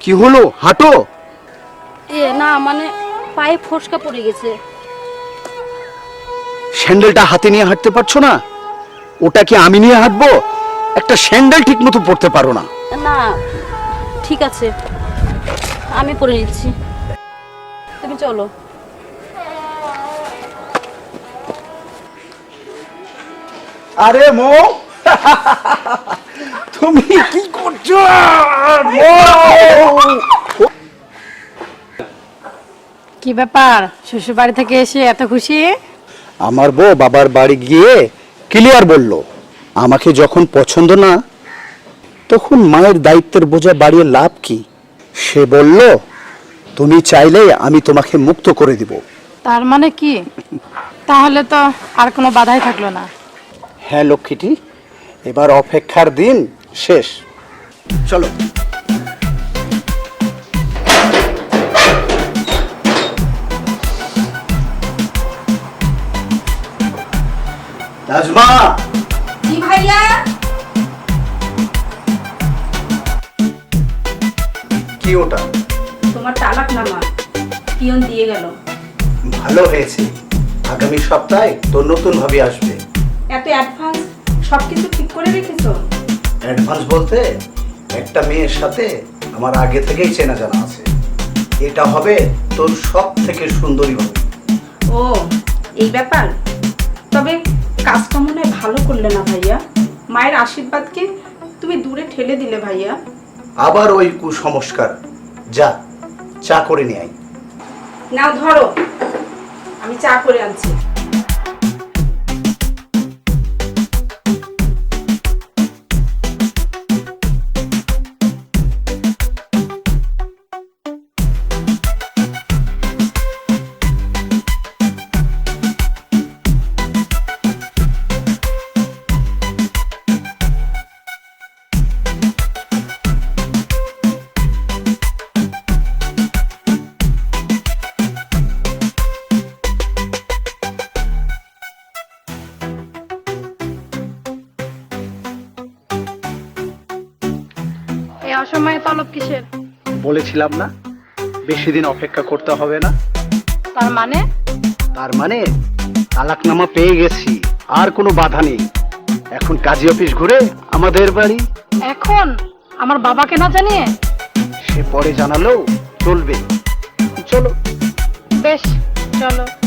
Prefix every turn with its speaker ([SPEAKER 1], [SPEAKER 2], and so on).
[SPEAKER 1] কি হলো? হাঁটো।
[SPEAKER 2] এ না মানে পায়ে ফসকা পড়ে গেছে।
[SPEAKER 1] স্যান্ডেলটা হাতে নিয়ে হাঁটতে পারছ না? ওটা কি আমি নিয়ে হাঁটবো? একটা স্যান্ডেল ঠিক মতো পড়তে পারো না।
[SPEAKER 2] না ঠিক আছে। আমি পরে নিচ্ছি। তুমি চলো।
[SPEAKER 1] আরে মো! তুমি কি করছ?
[SPEAKER 3] কি ব্যাপার? শ্বশুর বাড়ি থেকে এসে এত খুশি?
[SPEAKER 1] আমার বউ বাবার বাড়ি গিয়ে ক্লিয়ার বলল আমাকে যখন পছন্দ না তখন মায়ের দায়িত্বের বোঝা বাড়িয়ে লাভ কি? সে বলল তুমি চাইলে আমি তোমাকে মুক্ত করে দিব।
[SPEAKER 3] তার মানে কি? তাহলে তো আর কোনো বাধাই থাকল না।
[SPEAKER 1] হ্যাঁ লক্ষ্মীটি এবার অপেক্ষার দিন শেষ। চলো। নাজমা
[SPEAKER 2] জি ভাইয়া।
[SPEAKER 1] কি ওটা?
[SPEAKER 2] তোমার তালাক নামা। পিয়ন দিয়ে গেল।
[SPEAKER 1] ভালো হয়েছে। আগামী সপ্তাহে তোর নতুন ভাবে আসবে।
[SPEAKER 2] এত অ্যাডভান্স সব কিছু ঠিক করে রেখেছো?
[SPEAKER 1] অ্যাডভান্স বলতে একটা মেয়ের সাথে আমার আগে থেকেই চেনা জানা আছে। এটা হবে তোর সব থেকে সুন্দরী হবে
[SPEAKER 4] ও এই ব্যাপার? তবে কাজটা মনে ভালো করলে না ভাইয়া। মায়ের আশীর্বাদকে তুমি দূরে ঠেলে দিলে ভাইয়া?
[SPEAKER 1] আবার ওই কুসংস্কার। যা চা করে নিয়ে আয়।
[SPEAKER 4] নাও ধরো। আমি চা করে আনছি।
[SPEAKER 3] অসময়ে তলব কিসের?
[SPEAKER 1] বলেছিলাম না বেশি দিন অপেক্ষা করতে হবে না।
[SPEAKER 3] তার মানে?
[SPEAKER 1] তার মানে তালাকনামা পেয়ে গেছি আর কোনো বাধা নেই। এখন কাজী অফিস ঘুরে আমাদের বাড়ি।
[SPEAKER 3] এখন? আমার বাবাকে না জানিয়ে?
[SPEAKER 1] সে পরে জানালেও চলবে। চলো।
[SPEAKER 3] বেশ চলো।